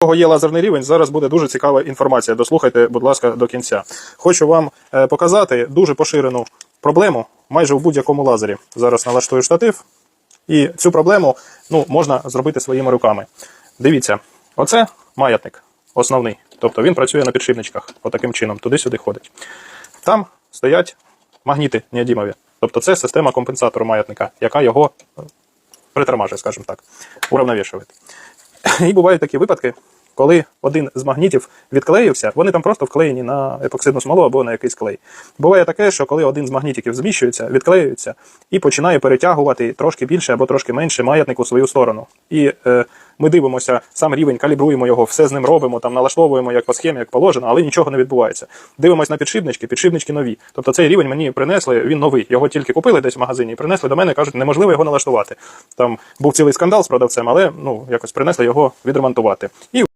кого є лазерний рівень, зараз буде дуже цікава інформація. Дослухайте, будь ласка, до кінця. Хочу вам е, показати дуже поширену проблему майже в будь-якому лазері. Зараз налаштую штатив, і цю проблему ну, можна зробити своїми руками. Дивіться, оце маятник основний. Тобто він працює на підшипничках, отаким чином, туди-сюди ходить. Там стоять магніти неодімові. Тобто це система компенсатору маятника, яка його е, притормажує, скажімо так, уравновішує. І бувають такі випадки, коли один з магнітів відклеївся, вони там просто вклеєні на епоксидну смолу або на якийсь клей. Буває таке, що коли один з магнітиків зміщується, відклеюється і починає перетягувати трошки більше або трошки менше маятник у свою сторону. І е, ми дивимося, сам рівень, калібруємо його, все з ним робимо, там налаштовуємо як по схемі, як положено, але нічого не відбувається. Дивимось на підшипнички, підшипнички нові. Тобто цей рівень мені принесли, він новий. Його тільки купили десь в магазині і принесли до мене, кажуть, неможливо його налаштувати. Там був цілий скандал з продавцем, але ну якось принесли його відремонтувати. І